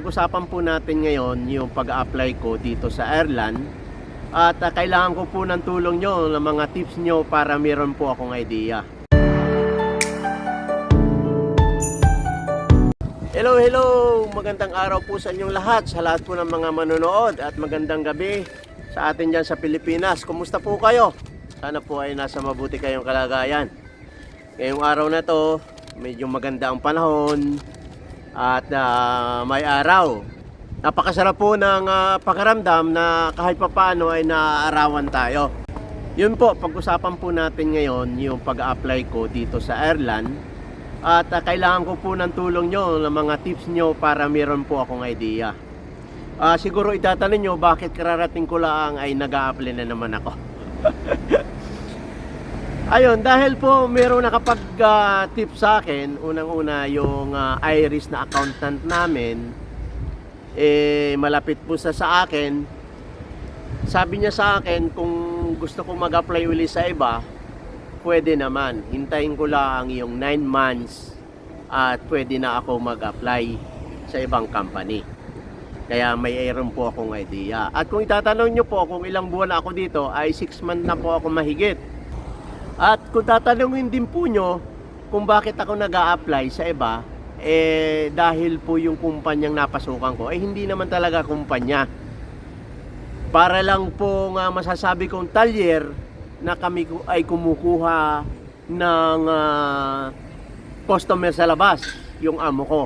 Usapan po natin ngayon yung pag-apply ko dito sa Ireland at ah, kailangan ko po ng tulong nyo, ng mga tips nyo para meron po akong idea. Hello, hello! Magandang araw po sa inyong lahat, sa lahat po ng mga manonood at magandang gabi sa atin dyan sa Pilipinas. Kumusta po kayo? Sana po ay nasa mabuti kayong kalagayan. Ngayong araw na to, medyo maganda ang panahon at ah, may araw. Napakasarap po ng ah, pakiramdam na kahit papaano ay naaarawan tayo. Yun po, pag-usapan po natin ngayon yung pag-apply ko dito sa Ireland at ah, kailangan ko po ng tulong nyo, ng mga tips nyo para meron po akong idea. Ah, siguro itatanong nyo bakit kararating ko lang ay nag apply na naman ako. Ayun, dahil po meron nakapag-tip sa akin, unang-una yung ah, Iris na accountant namin, eh, malapit po sa sa akin. Sabi niya sa akin, kung gusto ko mag-apply uli sa iba, pwede naman. Hintayin ko lang yung 9 months at pwede na ako mag-apply sa ibang company. Kaya may mayroon po akong idea. At kung itatanong nyo po kung ilang buwan ako dito, ay 6 months na po ako mahigit. At kung tatanungin din po nyo kung bakit ako nag apply sa iba, eh dahil po yung kumpanyang napasukan ko, eh hindi naman talaga kumpanya. Para lang po nga masasabi kong talyer na kami ay kumukuha ng ah, customer sa labas, yung amo ko.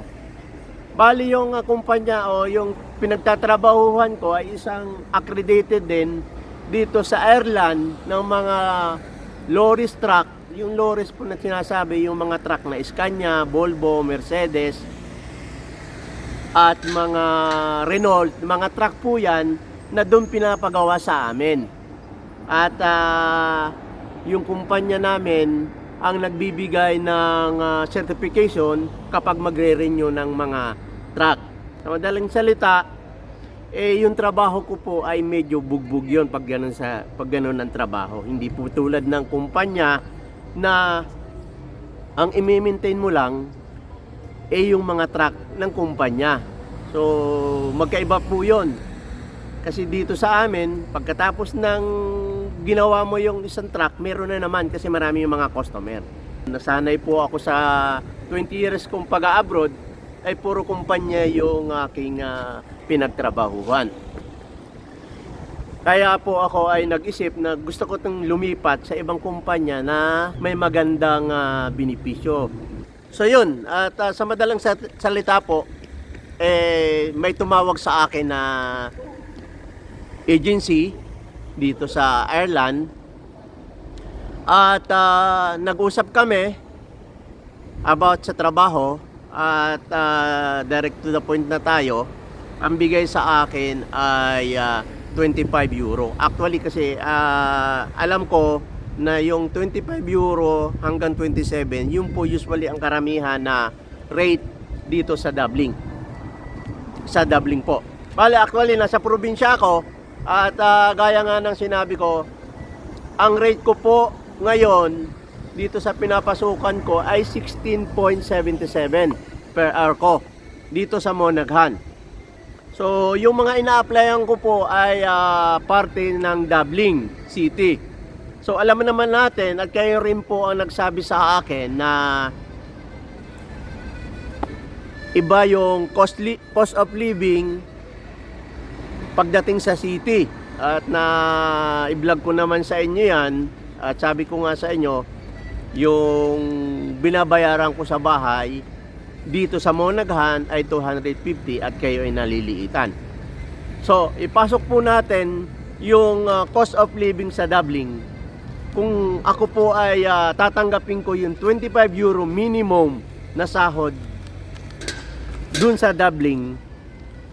Bali yung ah, kumpanya o yung pinagtatrabahuhan ko ay isang accredited din dito sa Ireland ng mga lorries truck. Yung lorries po na sinasabi, yung mga truck na Scania, Volvo, Mercedes, at mga Renault, mga truck po yan na doon pinapagawa sa amin. At ah, yung kumpanya namin ang nagbibigay ng ah, certification kapag magre-renew ng mga truck. Sa madaling salita, eh yung trabaho ko po ay medyo bugbog yon pag ganun sa pag ganun ang trabaho. Hindi po tulad ng kumpanya na ang i-maintain mo lang eh yung mga truck ng kumpanya. So, magkaiba po yon. Kasi dito sa amin, pagkatapos ng ginawa mo yung isang truck, meron na naman kasi marami yung mga customer. Nasanay po ako sa 20 years kong pag-abroad, ay puro kumpanya yung aking ah, pinagtrabahuhan. Kaya po ako ay nag-isip na gusto ko itong lumipat sa ibang kumpanya na may magandang ah, benepisyo. So yun, at ah, sa madalang salita po, eh, may tumawag sa akin na agency dito sa Ireland at ah, nag-usap kami about sa trabaho at ah, direct to the point na tayo ang bigay sa akin ay ah, 25 euro. Actually kasi ah, alam ko na yung 25 euro hanggang 27 yun po usually ang karamihan na rate dito sa Dublin sa Dublin po. Bale, actually, nasa probinsya ako at ah, gaya nga ng sinabi ko, ang rate ko po ngayon dito sa pinapasukan ko ay 16.77 per hour ko dito sa Monaghan. So, yung mga ina-applyan ko po ay ah, parte ng Dublin City. So, alam naman natin at kayo rin po ang nagsabi sa akin na iba yung costly, cost of living pagdating sa city at na i-vlog ko naman sa inyo yan at sabi ko nga sa inyo yung binabayaran ko sa bahay dito sa Monaghan ay 250 at kayo ay naliliitan so ipasok po natin yung uh, cost of living sa Dublin kung ako po ay uh, tatanggapin ko yung 25 euro minimum na sahod dun sa Dublin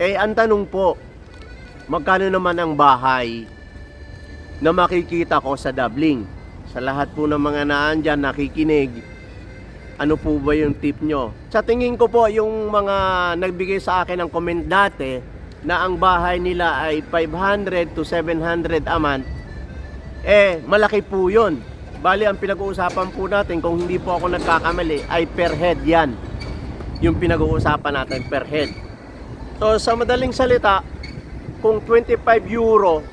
eh ang tanong po magkano naman ang bahay na makikita ko sa Dublin. Sa lahat po ng mga naan dyan nakikinig, ano po ba yung tip nyo? Sa tingin ko po, yung mga nagbigay sa akin ng comment dati na ang bahay nila ay 500 to 700 a month, eh, malaki po yun. Bali, ang pinag-uusapan po natin, kung hindi po ako nagkakamali, ay per head yan. Yung pinag-uusapan natin per head. So sa madaling salita, kung 25 euro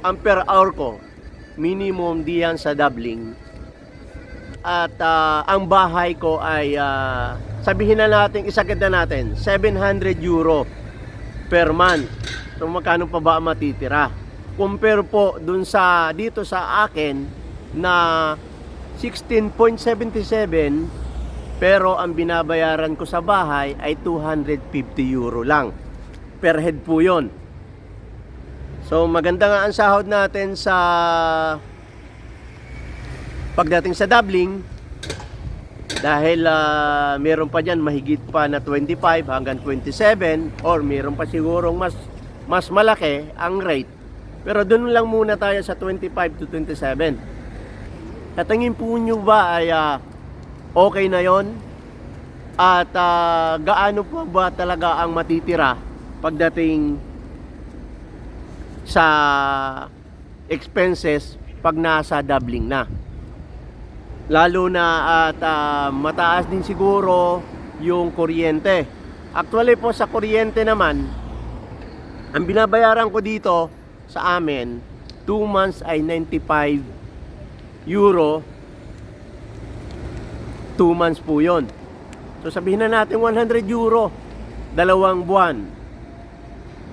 ang per hour ko, minimum diyan sa doubling. At ah, ang bahay ko ay ah, sabihin na natin, isagad na natin, 700 euro per month. So magkano pa ba matitira? Compare po dun sa dito sa akin na 16.77 pero ang binabayaran ko sa bahay ay 250 euro lang. Per head po yon. So maganda nga ang sahod natin sa pagdating sa doubling dahil ah, meron pa dyan mahigit pa na 25 hanggang 27 or meron pa sigurong mas mas malaki ang rate. Pero doon lang muna tayo sa 25 to 27. Katingin po nyo ba ay ah, okay na yon At ah, gaano po ba talaga ang matitira pagdating sa expenses pag nasa doubling na? Lalo na at ah, mataas din siguro yung kuryente. Actually po sa kuryente naman, ang binabayaran ko dito sa amin, 2 months ay 95 euro 2 months po yon. So sabihin na natin 100 euro, dalawang buwan.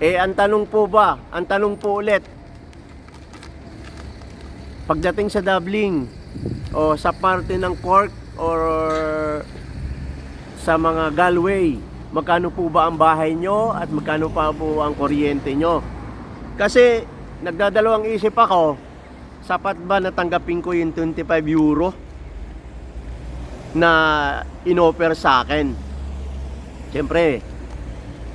Eh ang tanong po ba, ang tanong po ulit, pagdating sa doubling o sa parte ng Cork or sa mga Galway, magkano po ba ang bahay nyo at magkano pa po ang kuryente nyo? Kasi nagdadalawang isip ako, sapat ba natanggapin ko yung 25 euro? na inoffer sa akin. Siyempre,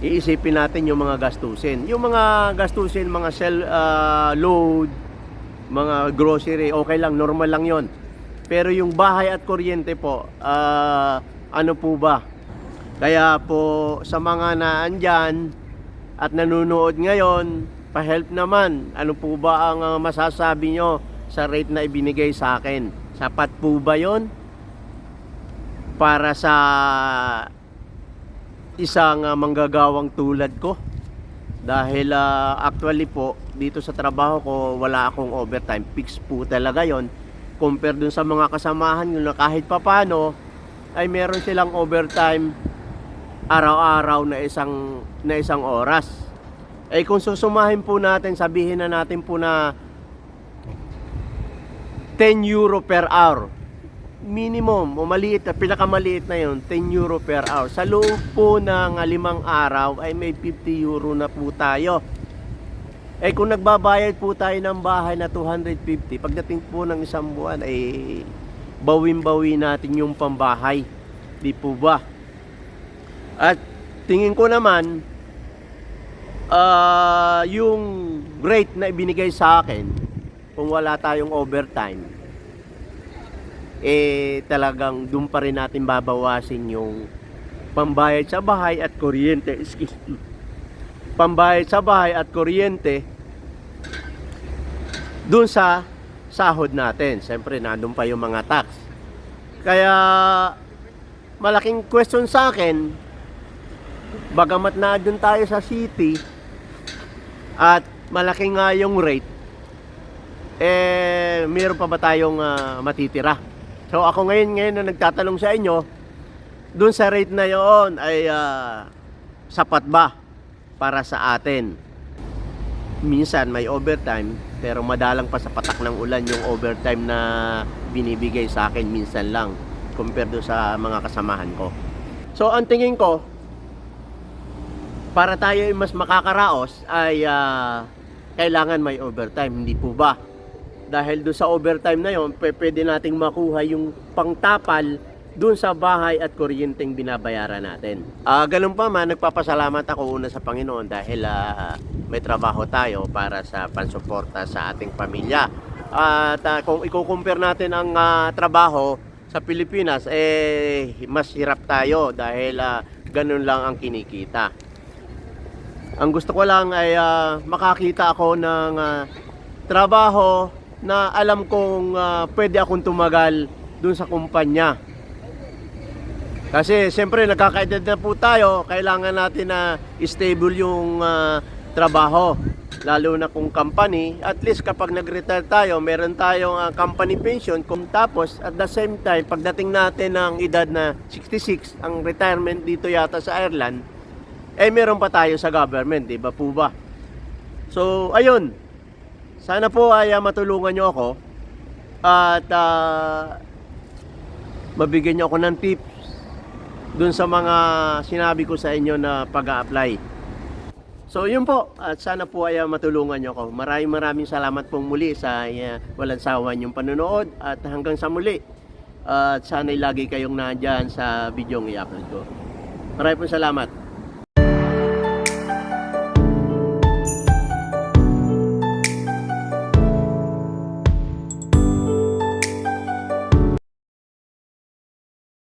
iisipin natin yung mga gastusin. Yung mga gastusin, mga cell ah, load, mga grocery, okay lang, normal lang yon. Pero yung bahay at kuryente po, ah, ano po ba? Kaya po sa mga naandyan at nanonood ngayon, pa-help naman. Ano po ba ang ah, masasabi nyo sa rate na ibinigay sa akin? Sapat po ba yon? para sa isang ah, manggagawang tulad ko. Dahil ah, actually po dito sa trabaho ko wala akong overtime. Fix po talaga yon compare dun sa mga kasamahan nyo na kahit papano ay meron silang overtime araw-araw na isang na isang oras. Eh kung susumahin po natin sabihin na natin po na 10 euro per hour minimum o maliit na pinakamaliit na yon 10 euro per hour. Sa loob po ng ah, limang araw ay may 50 euro na po tayo. Eh kung nagbabayad po tayo ng bahay na 250 pagdating po ng isang buwan ay bawin-bawi natin yung pambahay. Di po ba? At tingin ko naman ah yung rate na ibinigay sa akin kung wala tayong overtime eh talagang doon pa rin natin babawasin yung pambayad sa bahay at kuryente. Excuse me. Pambayad sa bahay at kuryente doon sa sahod natin. Siyempre, nandun pa yung mga tax. Kaya, malaking question sa akin, bagamat na doon tayo sa city, at malaki nga yung rate, eh, meron pa ba tayong ah, matitira? So ako ngayon ngayon na nagtatanong sa inyo, dun sa rate na yon ay ah, sapat ba para sa atin? Minsan may overtime, pero madalang pa sa patak ng ulan yung overtime na binibigay sa akin minsan lang compared do sa mga kasamahan ko. So ang tingin ko, para tayo ay mas makakaraos ay ah, kailangan may overtime, hindi po ba? Dahil doon sa overtime na yon, pwede nating makuha yung pangtapal doon sa bahay at kuryenteng binabayaran natin. Ah, ganun pa man, nagpapasalamat ako una sa Panginoon dahil ah, may trabaho tayo para sa pansuporta sa ating pamilya. At ah, kung i-compare natin ang ah, trabaho sa Pilipinas, eh mas hirap tayo dahil ah, ganun lang ang kinikita. Ang gusto ko lang ay ah, makakita ako ng ah, trabaho na alam kong ah, pwede akong tumagal dun sa kumpanya. Kasi siyempre nagkakaedad na po tayo, kailangan natin na stable yung ah, trabaho. Lalo na kung company, at least kapag nag-retire tayo, meron tayong ah, company pension. Kung tapos, at the same time, pagdating natin ng edad na 66, ang retirement dito yata sa Ireland, eh meron pa tayo sa government, di ba po ba? So, ayun. Sana po ay ah, matulungan nyo ako at ah, mabigyan nyo ako ng tips dun sa mga sinabi ko sa inyo na pag-a-apply. So yun po, at sana po ay ah, matulungan nyo ako. Maraming maraming salamat pong muli sa uh, walang sawa yung panonood at hanggang sa muli. At sana lagi kayong nandyan sa video ng i-upload ko. Maraming pong salamat.